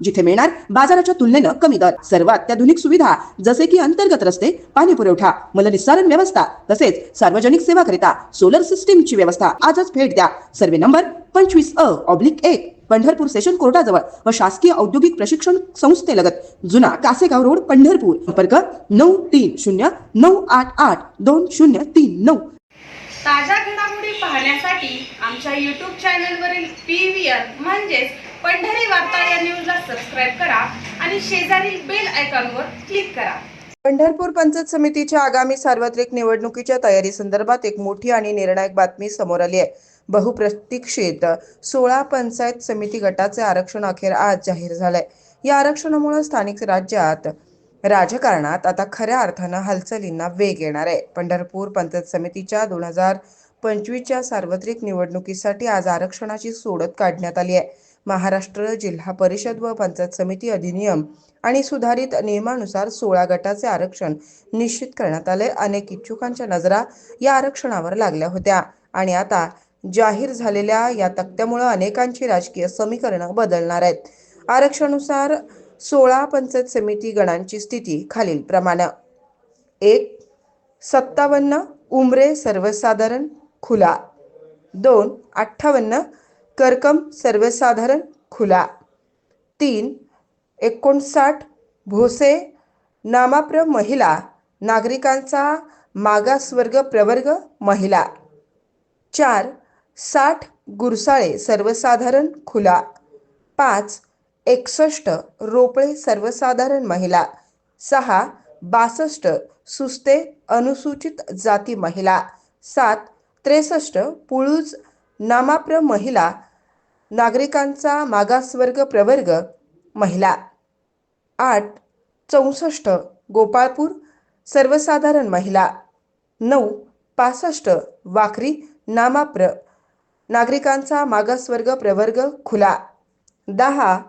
जिथे मिळणार बाजाराच्या तुलनेनं कमी दर. सर्व अत्याधुनिक सुविधा जसे की अंतर्गत रस्ते पाणी पुरवठा मलनिस्सारण व्यवस्था तसेच सार्वजनिक सेवाकरिता सोलर सिस्टीमची व्यवस्था. आजच भेट द्या. सर्वे नंबर पंचवीस अ ऑब्लिक एक पंढरपूर सेशन कोर्टाजवळ व शासकीय औद्योगिक प्रशिक्षण संस्थेलगत जुना कासेगाव रोड पंढरपूर. संपर्क नऊ तीन शून्य नऊ आठ आठ दोन शून्य तीन नऊ. ताज्या घडामोडी पाहण्यासाठी आमच्या यूट्यूब चॅनलवरील पी व्ही आर म्हणजेच पंढरी वार्ता या न्यूजला सबस्क्राईब करा आणि शेजारील बेल आयकॉनवर क्लिक करा. पंढरपूर पंचायत समितीच्या आगामी सार्वत्रिक निवडणुकीच्या तयारी संदर्भात एक मोठी आणि निर्णायक बातमी समोर आली आहे. बहुप्रतीक्षित सोळा पंचायत समिती गटाचे आरक्षण अखेर आज जाहीर झालंय. या आरक्षणामुळे स्थानिक राज्यात राजकारणात आता खऱ्या अर्थानं हालचालींना वेग येणार आहे. पंढरपूर पंचायत समितीच्या दोन हजार पंचवीसच्या सार्वत्रिक निवडणुकीसाठी आज आरक्षणाची सोडत काढण्यात आली आहे. महाराष्ट्र जिल्हा परिषद व पंचायत समिती अधिनियम आणि सुधारित नियमानुसार सोळा गटाचे आरक्षण निश्चित करण्यात आले. अनेक इच्छुकांच्या नजरा या आरक्षणावर लागल्या होत्या. आणि आता जाहीर झालेल्या या तक्त्यामुळे अनेकांची राजकीय समीकरणं बदलणार आहेत. आरक्षणानुसार सोळा पंचायत समिती गणांची स्थिती खालील प्रमाणे एक सत्तावन्न उमरे सर्वसाधारण खुला. दोन अठ्ठावन्न करकम सर्वसाधारण खुला. तीन एकोणसाठ भोसे नामाप्र महिला नागरिकांचा मागासवर्ग प्रवर्ग महिला. चार साठ गुरसाळे सर्वसाधारण खुला. पाच एकसष्ट रोपळे सर्वसाधारण महिला. सहा बासष्ट सुस्ते अनुसूचित जाती महिला. सात त्रेसष्ट पुळूज नामाप्र महिला नागरिकांचा मागासवर्ग प्रवर्ग महिला. आठ चौसष्ट गोपाळपूर सर्वसाधारण महिला. नऊ पासष्ट वाकरी नामाप्र नागरिकांचा मागासवर्ग प्रवर्ग खुला. दहा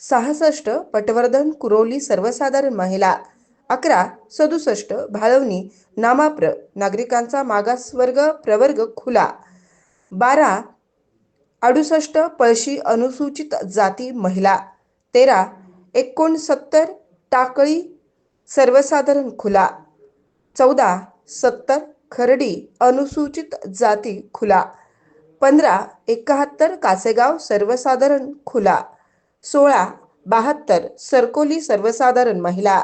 सहासष्ट पटवर्धन कुरोली सर्वसाधारण महिला. अकरा सदुसष्ट भाळवणी नामाप्र नागरिकांचा मागासवर्ग प्रवर्ग खुला. बारा अडुसष्ट पळशी अनुसूचित जाती महिला. तेरा एकोणसत्तर टाकळी सर्वसाधारण खुला. चौदा सत्तर खरडी अनुसूचित जाती खुला. पंधरा एकाहत्तर कासेगाव सर्वसाधारण खुला. सोळा बहात्तर सरकोली सर्वसाधारण महिला.